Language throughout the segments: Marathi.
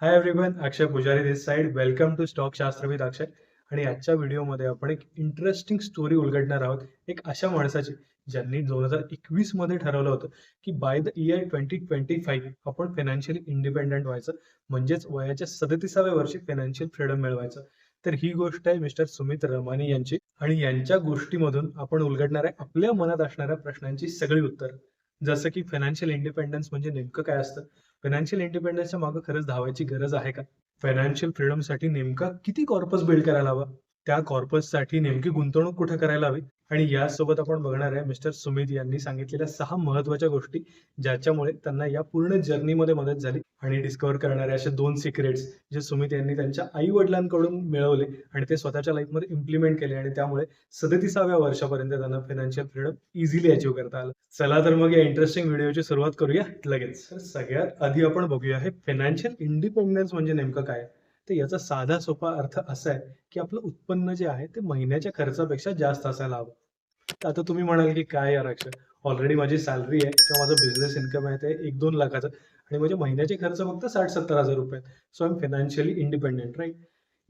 Hi everyone Akshay Pujari this side welcome to stock Shastravid Akshay आणि आजच्या व्हिडिओमध्ये आपण एक इंटरेस्टिंग स्टोरी उलगडणार आहोत. एक अशा माणसाची ज्यांनी दोन हजार एकवीसमध्ये ठरवलं होतं की by the year twenty twenty five आपण फायनान्शियली इंडिपेंडंट व्हायचं. म्हणजेच वयाच्या सदतीसाव्या वर्षी फायनान्शियल फ्रीडम मिळवायचं. तर ही गोष्ट आहे मिस्टर सुमित रमानी यांची. आणि यांच्या गोष्टीमधून आपण उलगडणार आहे आपल्या मनात असणाऱ्या प्रश्नांची सगळी उत्तर. जसं की फायनान्शियल इंडिपेंडन्स म्हणजे नेमकं काय असतं? फायनान्शियल इंडिपेंडन्सच्या मागे खरंच धावायची गरज आहे का? फायनान्शियल फ्रीडमसाठी नेमका किती कॉर्पस बिल्ड करायला हवा? त्या कॉर्पससाठी नेमकी गुंतवणूक कुठे करायला हवी? आणि यासोबत आपण बघणार आहे मिस्टर सुमित यांनी सांगितलेल्या सहा महत्त्वाच्या गोष्टी ज्याच्यामुळे त्यांना या पूर्ण जर्नीमध्ये मदत झाली आणि डिस्कवर करणारे असे दोन सिक्रेट्स जे सुमित यांनी त्यांच्या आई वडिलांकडून मिळवले आणि ते स्वतःच्या लाईफमध्ये इम्प्लिमेंट केले आणि त्यामुळे सदतीसाव्या वर्षापर्यंत त्यांना फायनान्शियल फ्रीडम इझिली अचीव करता आलं. चला तर मग या इंटरेस्टिंग व्हिडिओची सुरुवात करूया. लगेच. सगळ्यात आधी आपण बघूया हे फायनान्शियल इंडिपेंडन्स म्हणजे नेमकं काय? आहे? तर याचा साधा सोपा अर्थ असा आहे की आपलं उत्पन्न जे आहे ते महिन्याच्या खर्चापेक्षा जास्त असायला हवं. तर आता तुम्ही म्हणाल की काय यार अक्षर ऑलरेडी माझी सॅलरी आहे किंवा माझं बिझनेस इन्कम आहे ते एक दोन लाखाचं. आणि माझे महिन्याचे खर्च फक्त साठ सत्तर हजार रुपये so I am financially independent right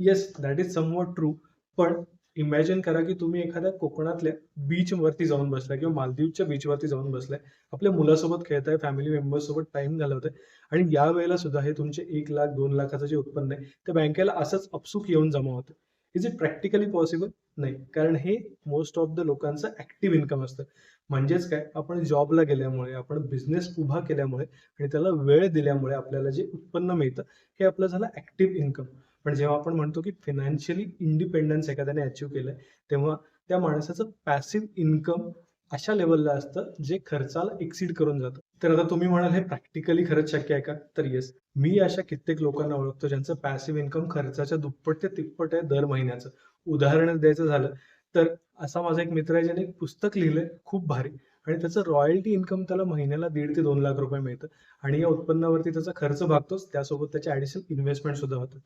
yes that is somewhat true पण इमॅजिन करा की तुम्ही एखाद्या कोकणातल्या बीच वरती जाऊन बसलाय किंवा मालदीवच्या बीच वरती जाऊन बसलाय. आपल्या मुलासोबत खेळताय फॅमिली मेंबर सोबत टाइम घालवताय. आणि या वेळेला सुद्धा हे तुमचे एक लाख दोन लाखाचं जे उत्पन्न आहे ते बँकेला असंच अपसुक येऊन जमा होतं. इज इट प्रॅक्टिकली पॉसिबल नाही. कारण हे मोस्ट ऑफ द लोकांचं ऍक्टिव्ह इन्कम असतं. म्हणजेच काय? आपण जॉबला गेल्यामुळे आपण बिझनेस उभा केल्यामुळे आणि त्याला वेळ दिल्यामुळे आपल्याला जे उत्पन्न मिळतं हे आपलं झालं ऍक्टिव्ह इन्कम पण जेव्हा आपण म्हणतो की फिनान्शियली इंडिपेंडन्स एखाद्याने अचीव्ह केलंय तेव्हा त्या माणसाचं पॅसिव्ह इन्कम अशा लेवलला असतं जे खर्चाला एक्सीड करून जातं. तर आता तुम्ही म्हणाल हे प्रॅक्टिकली खरंच शक्य आहे का? तर येस मी अशा कित्येक लोकांना ओळखतो ज्यांचं पॅसिव्ह इन्कम खर्चाच्या दुप्पट ते तिप्पट आहे दर महिन्याचं. उदाहरण द्यायचं झालं तर असा माझा एक मित्र आहे ज्याने एक पुस्तक लिहिलंय खूप भारी. आणि त्याचं रॉयल्टी इन्कम त्याला महिन्याला दीड ते दोन लाख रुपये मिळतं. आणि या उत्पन्नावरती त्याचा खर्च भागतोच. त्यासोबत त्याचे ऍडिशनल इन्व्हेस्टमेंट सुद्धा होतात.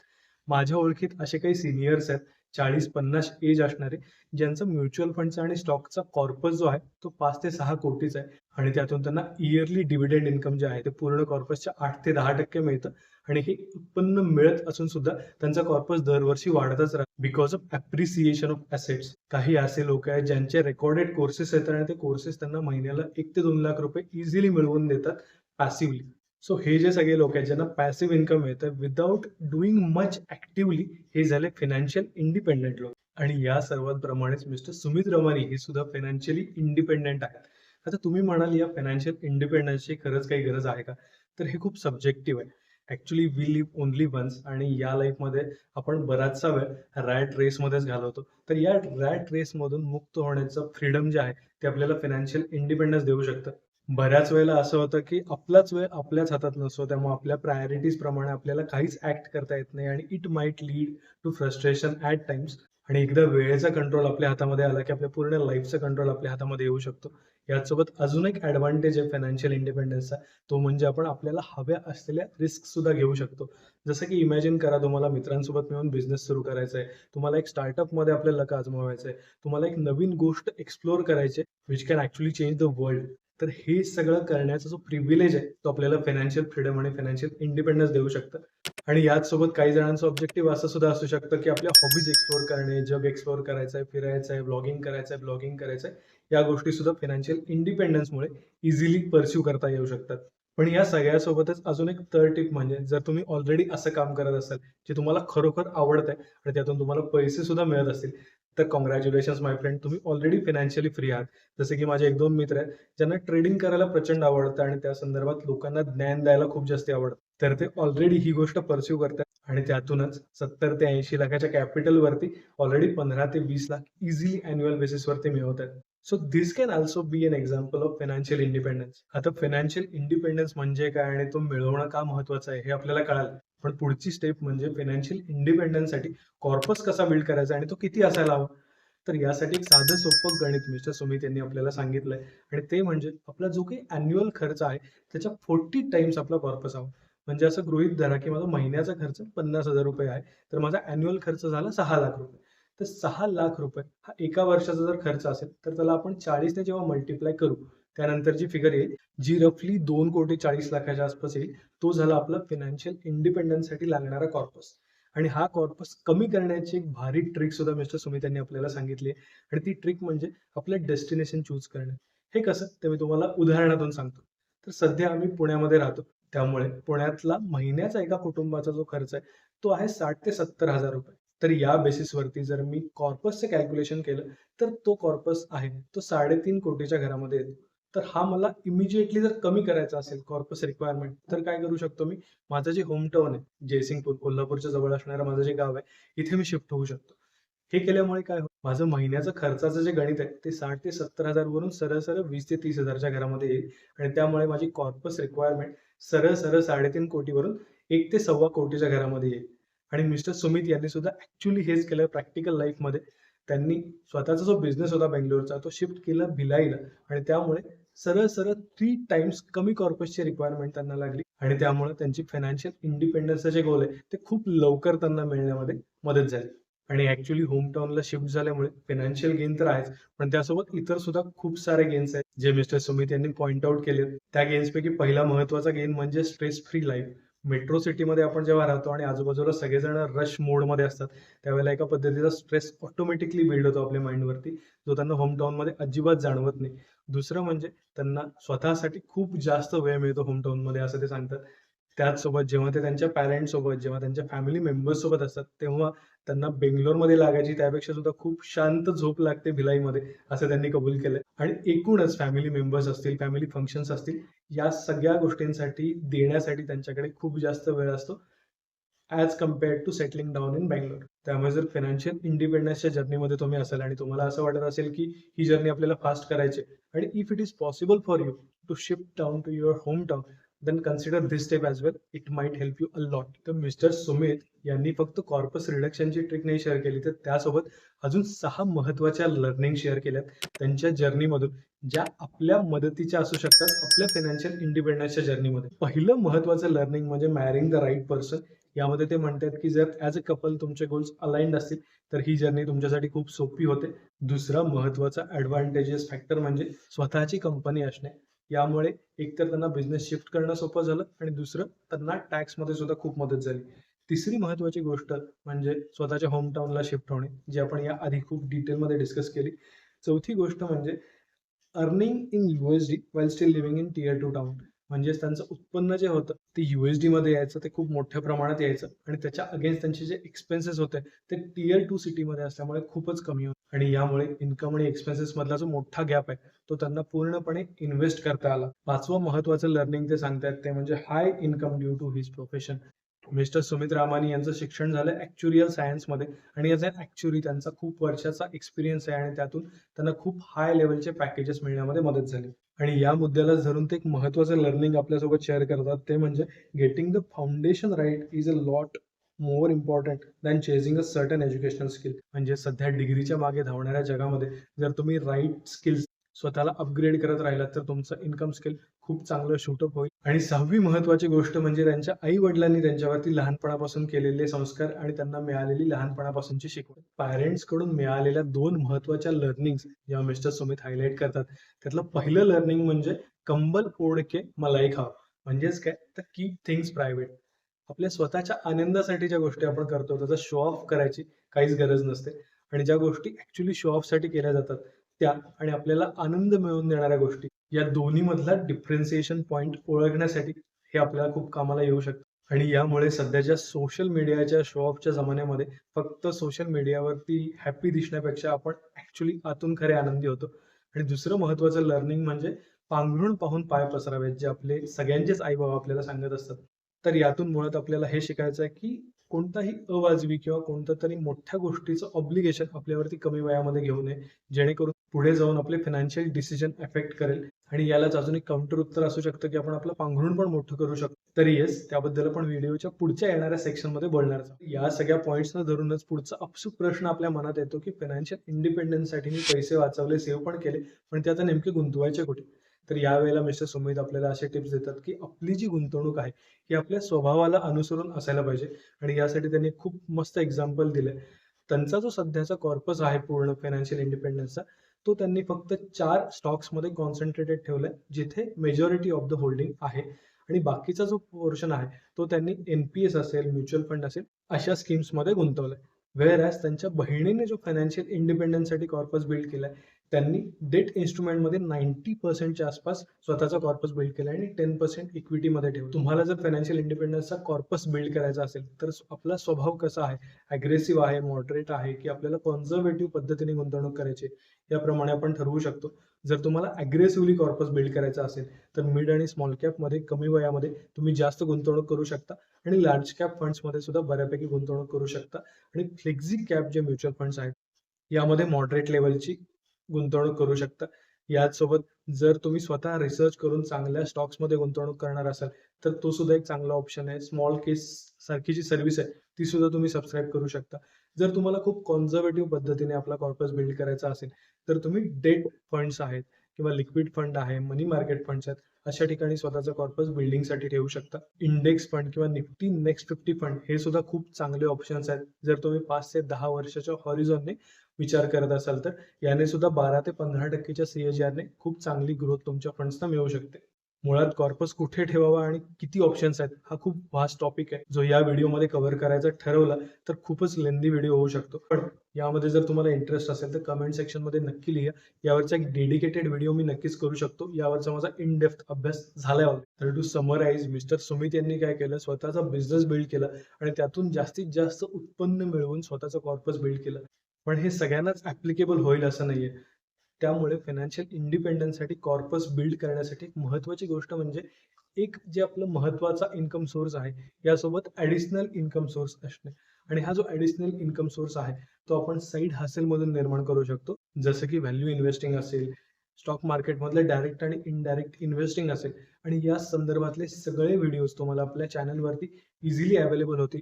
माझ्या ओळखीत असे काही सिनियर्स आहेत चाळीस पन्नास एज असणारे ज्यांचं म्युच्युअल फंडचा आणि स्टॉकचा कॉर्पस जो आहे तो पाच ते सहा कोटीचा आहे. आणि त्यातून त्यांना इयरली डिव्हिडंड इन्कम जे आहे ते पूर्ण कॉर्पसच्या आठ ते दहा टक्के मिळतं. आणि हे उत्पन्न मिळत असून सुद्धा त्यांचा कॉर्पस दरवर्षी वाढतच राहतो. Because of appreciation of assets काही असे लोक आहेत ज्यांचे रेकॉर्डेड कोर्सेस आहेत आणि ते कोर्सेस त्यांना महिन्याला एक ते दोन लाख रुपये इझिली मिळवून देतात पॅसिव्हली सो हे जे सगळे लोक आहेत ज्यांना पॅसिव्ह इन्कम येतं विदाऊट डुईंग मच ऍक्टिव्हली हे झाले फायनान्शियल इंडिपेंडेंट लोक. आणि या सर्वांप्रमाणेच मिस्टर सुमित रमानी हे सुद्धा फायनान्शियली इंडिपेंडेंट आहेत. आता तुम्ही म्हणाल या फायनान्शियल इंडिपेंडन्सची खरंच काही गरज आहे का? तर हे खूप सब्जेक्टिव्ह आहे. Actually we live only once आणि या लाईफमध्ये आपण बराचसा वेळ रॅट रेसमध्येच घालवतो. तर या रॅट रेसमधून मुक्त होण्याचं फ्रीडम जे आहे ते आपल्याला फायनान्शियल इंडिपेंडन्स देऊ शकतं. बऱ्याच वेळेला असं होतं की आपलाच वेळ आपल्याच हातात नसतो त्यामुळे आपल्या प्रायोरिटीज प्रमाणे आपल्याला काहीच ऍक्ट करता येत नाही आणि it might lead to frustration at times आणि एकदा वेळेचा कंट्रोल आपल्या हातामध्ये आला की आपल्या पूर्ण लाईफचा कंट्रोल आपल्या हातामध्ये येऊ शकतो. याचसोबत अजून एक ऍडव्हान्टेज आहे फायनान्शियल इंडिपेंडन्सचा तो म्हणजे आपण आपल्याला हव्या असलेल्या रिस्क सुद्धा घेऊ शकतो. जसं की इमॅजिन करा तुम्हाला मित्रांसोबत मिळून बिझनेस सुरू करायचा आहे तुम्हाला एक स्टार्टअपमध्ये लक आजमावायचं आहे तुम्हाला एक नवीन गोष्ट एक्सप्लोर करायची which can actually change the world तर हे सगळं करण्याचा जो प्रिव्हिलेज आहे तो आपल्याला फायनान्शियल फ्रीडम आणि फायनान्शियल इंडिपेंडन्स देऊ शकतं. आणि याच सोबत काही जणांचं ऑब्जेक्टिव्ह असं सुद्धा असू शकतं की आपल्या हॉबीज एक्सप्लोअर करणे जग एक्सप्लोर करायचं आहे फिरायचं आहे ब्लॉगिंग करायचं आहे ब्लॉगिंग करायचं आहे या गोष्टी सुद्धा फायनान्शियल इंडिपेंडन्समुळे इझिली परस्यू करता येऊ शकतात. पण या सगळ्यासोबतच अजून एक थर्ड टिप म्हणजे जर तुम्ही ऑलरेडी असं काम करत असाल जे तुम्हाला खरोखर आवडत आहे आणि त्यातून तुम्हाला पैसे सुद्धा मिळत असतील तर कॉंग्रॅच्युलेशन माय फ्रेंड तुम्ही ऑलरेडी फायनान्शियली फ्री आहात. जसे की माझे एक दोन मित्र आहेत ज्यांना ट्रेडिंग करायला प्रचंड आवडतं आणि त्या संदर्भात लोकांना ज्ञान द्यायला खूप जास्त आवडतं. तर ते ऑलरेडी ही गोष्ट परस्यू करतात आणि त्यातूनच सत्तर ते ऐंशी लाखाच्या कॅपिटल वरती ऑलरेडी पंधरा ते वीस लाख इझिली अॅन्युअल बेसिस वरती मिळवत आहेत so this can also be an example of financial independence आता फायनान्शियल इंडिपेंडन्स म्हणजे काय आणि तो मिळवणं का महत्वाचं आहे हे आपल्याला कळालं. पण पुढची स्टेप म्हणजे फायनान्शियल इंडिपेंडन्ससाठी कॉर्पस कसा बिल्ड करायचा आणि तो किती असायला हवा? तर यासाठी एक साधं सोपं गणित मिस्टर सुमित यांनी आपल्याला सांगितलंय. आणि ते म्हणजे आपला जो काही अॅन्युअल खर्च आहे त्याच्या फोर्टी टाइम्स आपला कॉर्पस हवा. म्हणजे असं गृहित धरा की माझा महिन्याचा खर्च पन्नास हजार रुपये आहे तर माझा अॅन्युअल खर्च झाला सहा लाख रुपये. तर सहा लाख रुपये हा एका वर्षाचा जर खर्च असेल तर त्याला आपण चाळीसने जेव्हा मल्टिप्लाय करू त्यानंतर जी फिगर येईल जी रफली दोन कोटी चाळीस लाखाच्या आसपास येईल तो झाला आपला फिनान्शियल इंडिपेंडन्ससाठी लागणारा कॉर्पस आणि हा कॉर्पस कमी करण्याची एक भारी ट्रिक सुद्धा मिस्टर सुमित यांनी आपल्याला सांगितली आणि ती ट्रिक म्हणजे आपलं डेस्टिनेशन चूज करणे. हे कसं? ते मी तुम्हाला उदाहरणातून सांगतो. तर सध्या आम्ही पुण्यामध्ये राहतो. त्यामुळे पुण्यातला महिन्याचा एका कुटुंबाचा जो खर्च आहे तो आहे साठ ते सत्तर हजार रुपये. तर या बेसिसवरती जर मी कॉर्पसचं कॅल्क्युलेशन केलं तर तो कॉर्पस आहे तो साडेतीन कोटीच्या घरामध्ये येतो. तर हा मला इमिजिएटली जर कमी करायचा असेल कॉर्पस रिक्वायरमेंट तर काय करू शकतो मी? माझं जे होमटाऊन आहे जयसिंगपूर कोल्हापूरच्या जवळ असणारं माझं जे गाव आहे इथे मी शिफ्ट होऊ शकतो. हे केल्यामुळे काय होईल माझं महिन्याचं खर्चाचं जे गणित आहे ते साठ ते सत्तर हजार वरून सरळ सरळ वीस ते तीस हजारच्या घरामध्ये येईल. आणि त्यामुळे माझी कॉर्पस रिक्वायरमेंट सरळ सरळ साडेतीन कोटीवरून एक ते सव्वा कोटीच्या घरामध्ये येईल. आणि मिस्टर सुमित यांनी सुद्धा ऍक्च्युली हेच केलं प्रॅक्टिकल लाईफमध्ये त्यांनी स्वतःचा जो बिझनेस होता बेंगलोरचा तो शिफ्ट केला भिलाईला. आणि त्यामुळे सरळ सरळ थ्री टाइम्स कमी कॉर्पसची रिक्वायरमेंट त्यांना लागली. आणि त्यामुळे त्यांची फायनान्शियल इंडिपेंडन्सचं जे गोल आहे ते खूप लवकर त्यांना मिळण्यामध्ये मदत झाली. आणि ऍक्च्युली होम टाऊनला शिफ्ट झाल्यामुळे फायनान्शियल गेन तर आहेच पण त्यासोबत इतर सुद्धा खूप सारे गेन्स आहेत. जे मिस्टर सुमित यांनी पॉइंट आउट केले त्या गेन्सपैकी पहिला महत्त्वाचा गेन म्हणजे स्ट्रेस फ्री लाईफ मेट्रो सिटीमध्ये आपण जेव्हा राहतो आणि आजूबाजूला सगळेजण रश मोडमध्ये असतात त्यावेळेला एका पद्धतीचा स्ट्रेस ऑटोमॅटिकली बिल्ड होतो आपल्या माइंडवरती जो त्यांना होम टाउनमध्ये अजिबात जाणवत नाही. दुसरं म्हणजे त्यांना स्वतःसाठी खूप जास्त वेळ मिळतो होम टाउनमध्ये असं ते सांगतात. त्याचसोबत जेव्हा ते त्यांच्या पॅरेंट्स सोबत जेव्हा त्यांच्या फॅमिली मेंबर्स सोबत असतात तेव्हा त्यांना बेंगलोरमध्ये लागायची त्यापेक्षा सुद्धा खूप शांत झोप लागते भिलाईमध्ये असं त्यांनी कबूल केलंय. आणि एकूणच फॅमिली मेंबर्स असतील फॅमिली फंक्शन्स असतील या सगळ्या गोष्टींसाठी देण्यासाठी त्यांच्याकडे खूप जास्त वेळ असतो. As compared to settling down in Bangalore त्यामुळे जर फायनान्शियल इंडिपेंडन्सच्या जर्नीमध्ये तुम्ही असाल आणि तुम्हाला असं वाटत असेल की ही जर्नी आपल्याला फास्ट करायची आणि if it is possible for you to shift down to your home town then consider this step as well it might help you a lot तर मिस्टर सुमित यांनी फक्त कॉर्पस रिडक्शनची ट्रिक नाही शेअर केली तर त्यासोबत अजून सहा महत्त्वाच्या लर्निंग शेअर केल्यात त्यांच्या जर्नीमधून ज्या आपल्या मदतीच्या असू शकतात आपल्या फायनान्शियल इंडिपेंडन्सच्या जर्नीमध्ये पहिलं महत्वाचं लर्निंग म्हणजे मॅरिंग द राईट पर्सन यामध्ये ते म्हणतात की जर ॲज अ कपल तुमचे गोल्स अलाइंड असतील तर ही जर्नी तुमच्यासाठी खूप सोपी होते. दुसरा महत्त्वाचा ॲडव्हान्टेजेस फॅक्टर म्हणजे स्वतःची कंपनी असणे. यामुळे एकतर त्यांना बिझनेस शिफ्ट करणं सोपं झालं आणि दुसरं त्यांना टॅक्समध्ये सुद्धा खूप मदत झाली. तिसरी महत्वाची गोष्ट म्हणजे स्वतःच्या होमटाऊनला शिफ्ट होणे जी आपण या आधी खूप डिटेलमध्ये डिस्कस केली. चौथी गोष्ट म्हणजे earning in USD while still living in tier two town म्हणजेच त्यांचं उत्पन्न जे होतं ते युएसडी मध्ये यायचं ते खूप मोठ्या प्रमाणात यायचं. आणि त्याच्या अगेन्स्ट त्यांचे जे एक्सपेन्सेस होते ते टीयर टू सिटीमध्ये असल्यामुळे खूपच कमी होते. आणि यामुळे इन्कम आणि एक्सपेन्सेस मधला जो मोठा गॅप आहे तो त्यांना पूर्णपणे इन्व्हेस्ट करता आला. पाचवं महत्वाचं लर्निंग ते सांगतात ते म्हणजे high income due to his profession mister Sumit Ramani यांचं शिक्षण झालं ॲक्च्युरियल सायन्समध्ये आणि याचा ॲक्च्युली त्यांचा खूप वर्षाचा एक्सपिरियन्स आहे आणि त्यातून त्यांना खूप हाय लेवलचे पॅकेजेस मिळण्यामध्ये मदत झाली. आणि या मुद्द्याला धरून ते एक महत्वाचं लर्निंग आपल्यासोबत शेअर करतात. ते म्हणजे getting the foundation right is a lot more important than chasing a certain educational skill म्हणजे सध्या डिग्रीच्या मागे धावणाऱ्या जगामध्ये जर तुम्ही राईट स्किल्स स्वतःला अपग्रेड करत राहिलात तर तुमचं इन्कम स्किल खूप चांगलं शूटअप होईल. आणि सहावी महत्वाची गोष्ट म्हणजे त्यांच्या आई वडिलांनी त्यांच्यावरती लहानपणापासून केलेले संस्कार आणि त्यांना मिळालेली लहानपणापासूनची शिकवण. पॅरेंट्सकडून मिळालेल्या दोन महत्त्वाच्या लर्निंग जेव्हा मिस्टर सुमित हायलाईट करतात. त्यातलं पहिलं लर्निंग म्हणजे कंबल ओढ के मलाई खाव. म्हणजेच काय? तर कीप थिंग्स प्रायव्हेट आपल्या स्वतःच्या आनंदासाठी ज्या गोष्टी आपण करतो त्याचा शो ऑफ करायची काहीच गरज नसते. आणि ज्या गोष्टी ऍक्च्युली शो ऑफसाठी केल्या जातात त्या आणि आपल्याला आनंद मिळवून देणाऱ्या गोष्टी या दोन्ही मधला डिफरन्सिएशन पॉईंट ओळखण्यासाठी हे आपल्याला खूप कामाला येऊ शकतं. आणि यामुळे सध्याच्या सोशल मीडियाच्या शो ऑफच्या जमान्यामध्ये फक्त सोशल मीडियावरती हॅपी दिसण्यापेक्षा आपण ऍक्च्युली आतून खरे आनंदी होतो. आणि दुसरं महत्वाचं लर्निंग म्हणजे पांघरून पाहून पाय पसरावेत जे आपले सगळ्यांचेच आई बाबा आपल्याला सांगत असतात. तर यातून मुळात आपल्याला हे शिकायचं आहे की कोणताही अवाजवी किंवा कोणत्या तरी मोठ्या गोष्टीचं ऑब्लिगेशन आपल्यावरती कमी वयामध्ये घेऊ नये जेणेकरून पुढे जाऊन आपले फायनान्शियल डिसिजन अफेक्ट करेल. आणि यालाच अजून एक काउंटर उत्तर असू शकतं की आपण आपलं पांघरून पण मोठं करू शकतो. तरी येस त्याबद्दल आपण व्हिडिओच्या पुढच्या येणाऱ्या सेक्शनमध्ये बोलणार आहोत. या सगळ्या पॉईंट्सना धरूनच पुढचा अपसुक प्रश्न आपल्या मनात येतो की फायनान्शियल इंडिपेंडन्ससाठी मी पैसे वाचवले सेव्ह पण केले पण ते आता नेमके गुंतवायचे कुठे? तर यावेळेला मिस्टर सुमित आपल्याला असे टिप्स देतात की आपली जी गुंतवणूक आहे ही आपल्या स्वभावाला अनुसरून असायला पाहिजे. आणि यासाठी त्यांनी खूप मस्त एक्झाम्पल दिलंय. त्यांचा जो सध्याचा कॉर्पस आहे पूर्ण फायनान्शियल इंडिपेंडन्सचा तो त्यांनी फक्त चार स्टॉक्समध्ये कॉन्सन्ट्रेटेड ठेवलाय जिथे मेजॉरिटी ऑफ द होल्डिंग आहे. आणि बाकीचा जो पोर्शन आहे तो त्यांनी एन पी एस असेल म्युच्युअल फंड असेल अशा स्कीम्समध्ये गुंतवलाय. वेअर ॲज त्यांच्या बहिणीने जो फायनान्शियल इंडिपेंडन्ससाठी कॉर्पस बिल्ड केलाय त्यांनी डेट इन्स्ट्रुमेंटमध्ये नाईन्टी पर्सेंटच्या आसपास स्वतःचा कॉर्पस बिल्ड केला आणि टेन पर्सेंट इक्विटीमध्ये ठेवू तुम्हाला जर फायनान्शियल इंडिपेंडन्सचा कॉर्पस बिल्ड करायचा असेल तर आपला स्वभाव कसा आहे? अग्रेसिव्ह आहे मॉडरेट आहे की आपल्याला कॉन्झर्वेटिव्ह पद्धतीने गुंतवणूक करायची याप्रमाणे आपण ठरवू शकतो. जर तुम्हाला अग्रेसिव्हली कॉर्पस बिल्ड करायचा असेल तर मिड आणि स्मॉल कॅपमध्ये कमी वयामध्ये तुम्ही जास्त गुंतवणूक करू शकता आणि लार्ज कॅप फंड्समध्ये सुद्धा बऱ्यापैकी गुंतवणूक करू शकता. आणि फ्लेक्झी कॅप जे म्युच्युअल फंड्स आहेत यामध्ये मॉडरेट लेवलची गुंतवणूक करू शकता. याचसोबत जर तुम्ही स्वतः रिसर्च करून चांगल्या स्टॉक्समध्ये गुंतवणूक करणार असाल तर तो सुद्धा एक चांगला ऑप्शन आहे. स्मॉल केस सारखी जी सर्व्हिस आहे ती सुद्धा तुम्ही सबस्क्राईब करू शकता. जर तुम्हाला खूप कॉन्झर्वेटिव्ह पद्धतीने आपला कॉर्पस बिल्ड करायचा असेल तर तुम्ही डेट फंड्स आहेत किंवा लिक्विड फंड आहे मनी मार्केट फंड्स आहेत अशा ठिकाणी स्वतःचा कॉर्पस बिल्डिंगसाठी ठेवू शकता. इंडेक्स फंड किंवा निफ्टी नेक्स्ट फिफ्टी फंड हे सुद्धा खूप चांगले ऑप्शन्स आहेत. जर तुम्ही पाच ते दहा वर्षाच्या हॉरिझॉनने विचार करत असाल तर याने सुद्धा बारा ते पंधरा टक्केच्या सीएजीआरने खूप चांगली ग्रोथ तुमच्या फंड्सना मिळू शकते. मुळात कॉर्पस कुठे ठेवावा आणि किती ऑप्शन्स आहेत हा खूप व्हास्ट टॉपिक आहे. जो या व्हिडिओमध्ये कव्हर करायचा ठरवला तर खूपच लेंदी व्हिडिओ होऊ शकतो. पण यामध्ये जर तुम्हाला इंटरेस्ट असेल तर कमेंट सेक्शनमध्ये नक्की लिहा. यावरचा एक डेडिकेटेड व्हिडिओ मी नक्कीच करू शकतो. यावरचा माझा इन डेप्थ अभ्यास झालाय तर टू समराईज मिस्टर सुमित यांनी काय केलं स्वतःचा बिझनेस बिल्ड केला आणि त्यातून जास्तीत जास्त उत्पन्न मिळवून स्वतःचा कॉर्पस बिल्ड केलं. पण हे सगळ्यांनाच ऍप्लिकेबल होईल असं नाहीये. त्यामुळे फायनान्शियल इंडिपेंडन्ससाठी कॉर्पस बिल्ड करण्यासाठी एक महत्त्वाची गोष्ट म्हणजे एक जे आपलं महत्त्वाचा इन्कम सोर्स आहे यासोबत ॲडिशनल इन्कम सोर्स असणे. आणि हा जो ॲडिशनल इन्कम सोर्स आहे तो आपण साईड हसेलमधून निर्माण करू शकतो. जसं की व्हॅल्यू इन्व्हेस्टिंग असेल स्टॉक मार्केटमधले डायरेक्ट आणि इनडायरेक्ट इन्व्हेस्टिंग असेल आणि या संदर्भातले सगळे व्हिडिओज तुम्हाला आपल्या चॅनलवरती इझिली अवेलेबल होतील.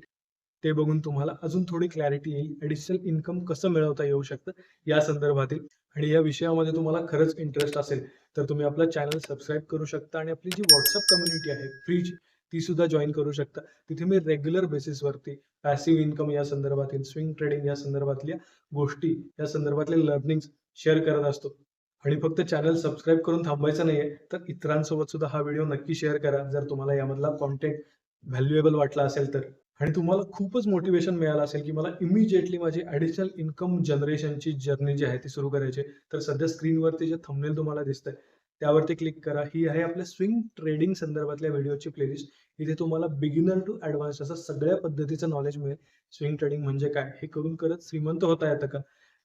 ते बघून तुम्हाला अजून थोडी क्लॅरिटी येईल ॲडिशनल इन्कम कसं मिळवता येऊ शकतं या संदर्भातील आणि या विषयामध्ये तुम्हाला खरंच इंटरेस्ट असेल तर तुम्ही आपला चॅनल सबस्क्राईब करू शकता आणि आपली जी व्हॉट्सअप कम्युनिटी आहे फ्रीज ती सुद्धा जॉईन करू शकता. तिथे मी रेग्युलर बेसिसवरती पॅसिव्ह इन्कम या संदर्भातील स्विंग ट्रेडिंग या संदर्भातल्या गोष्टी या संदर्भातले लर्निंग शेअर करत असतो. आणि फक्त चॅनल सबस्क्राईब करून थांबायचं नाहीये तर इतरांसोबत सुद्धा हा व्हिडिओ नक्की शेअर करा. जर तुम्हाला यामधला कॉन्टेंट व्हॅल्युएबल वाटला असेल तर. आणि तुम्हाला खूपच मोटिवेशन मिळालं असेल की मला इमिजिएटली माझी ॲडिशनल इन्कम जनरेशनची जर्नी जी आहे ती सुरू करायची तर सध्या स्क्रीनवरती जे थंबनेल तुम्हाला दिसतंय त्यावरती क्लिक करा. ही आहे आपल्या स्विंग ट्रेडिंग संदर्भातल्या व्हिडिओची प्लेलिस्ट इथे तुम्हाला बिगिनर टू ॲडव्हान्स असं सगळ्या पद्धतीचं नॉलेज मिळेल. स्विंग ट्रेडिंग म्हणजे काय? हे करून करत श्रीमंत होता येतं का?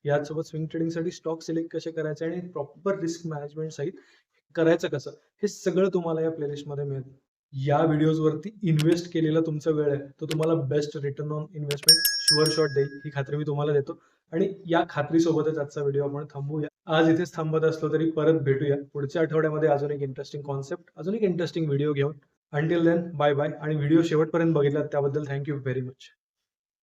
याचसोबत स्विंग ट्रेडिंगसाठी स्टॉक सिलेक्ट कसे करायचे आणि प्रॉपर रिस्क मॅनेजमेंट सहित करायचं कसं? हे सगळं तुम्हाला या प्लेलिस्टमध्ये मिळेल. या व्हिडिओजवरती इन्व्हेस्ट केलेला तुमचा वेळ आहे तो तुम्हाला best return on investment sure shot देईल. ही खात्री मी तुम्हाला देतो. आणि या खात्रीसोबतच आजचा व्हिडिओ आपण थांबूया. आज इथेच थांबत असलो तरी परत भेटूया. पुढच्या आठवड्यामध्ये अजून एक इंटरेस्टिंग कॉन्सेप्ट अजून एक इंटरेस्टिंग व्हिडिओ घेऊन. अंटिल देन बाय बाय आणि व्हिडिओ शेवटपर्यंत बघितला त्याबद्दल थँक्यू व्हेरी मच